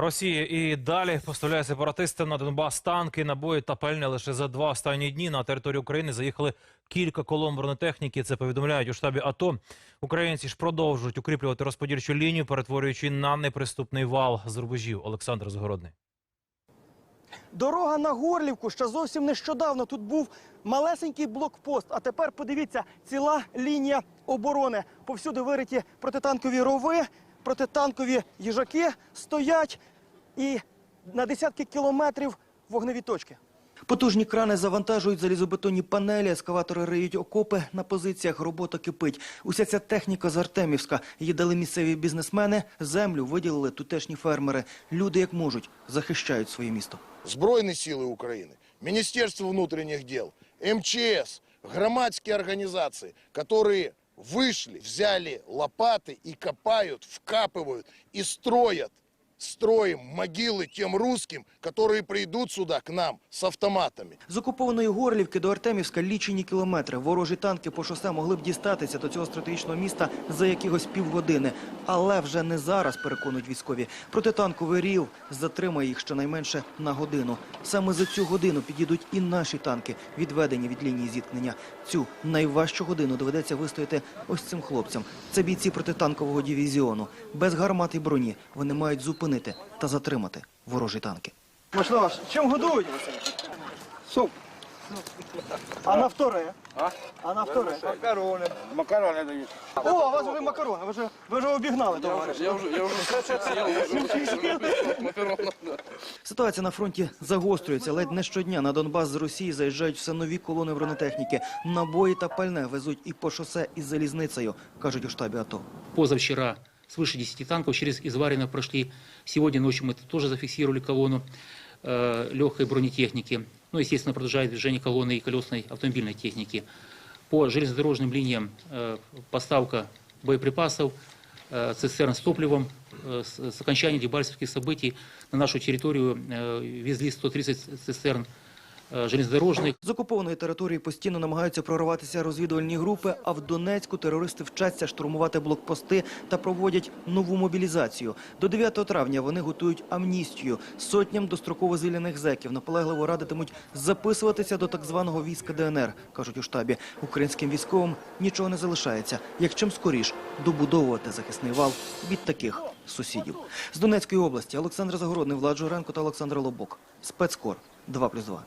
Росія і далі поставляє сепаратистам на Донбас танки, набої та пальне. Лише за два останні дні на територію України заїхали кілька колон бронетехніки. Це повідомляють у штабі АТО. Українці ж продовжують укріплювати розподільчу лінію, перетворюючи на неприступний вал з рубежів. Олександр Згородний. Дорога на Горлівку. Ще зовсім нещодавно тут був малесенький блокпост. А тепер подивіться, ціла лінія оборони. Повсюди вириті протитанкові рови, протитанкові їжаки стоять і на десятки кілометрів вогневі точки. Потужні крани завантажують залізобетонні панелі, ескаватори риють окопи на позиціях. Робота кипить. Уся ця техніка з Артемівська. Її дали місцеві бізнесмени. Землю виділили тутешні фермери. Люди як можуть захищають своє місто. Збройні сили України, Міністерство внутренних дел, МЧС, громадские организации, которые вышли, взяли лопаты и копают, вкапывают и строят, строим могилы тем русским, которые придут сюда к нам с автоматами. З окупованої Горлівки до Артемівська лічені кілометри. Ворожі танки по шосе могли б дістатися до цього стратегічного міста за якихось півгодини. Але вже не зараз, переконують військові. Протитанковий рів затримає їх щонайменше на годину. Саме за цю годину підійдуть і наші танки, відведені від лінії зіткнення. Цю найважчу годину доведеться вистояти ось цим хлопцям. Це бійці протитанкового дивізіону. Без гармат і броні вони мають зупинити та затримати ворожі танки. Можливо, чим годують? Суп. А на вторе? А? А на вторе? Макарони. Макарони дають. О, у вас вже макарони, ви вже, ви вже обігнали, товариш. Я вже, я вже. Ситуація на фронті загострюється. Ледь не щодня на Донбас з Росії заїжджають все нові колони бронетехніки. Набої та пальне везуть і по шосе, і залізницею, кажуть у штабі АТО. Позавчера свыше 10 танков через Изварино прошли. Сегодня ночью мы тоже зафиксировали колонну э, легкой бронетехники. Ну, естественно, продолжает движение колонны и колесной автомобильной техники. По железнодорожным линиям э, поставка боеприпасов, э, цистерн с топливом. Э, с, с окончания дебальцевских событий на нашу территорию э, везли 130 цистерн э, железнодорожных. З окупованої території постійно намагаються прорватися розвідувальні групи, а в Донецьку терористи вчаться штурмувати блокпости та проводять нову мобілізацію. До 9 травня вони готують амністію. Сотням достроково звільнених зеків наполегливо радитимуть записуватися до так званого війська ДНР, кажуть у штабі. Українським військовим нічого не залишається, як чим скоріш добудовувати захисний вал від таких сусідів. З Донецької області Олександр Загородний, Влад Журенко та Олександр Лобок. Спецкор 2+,2.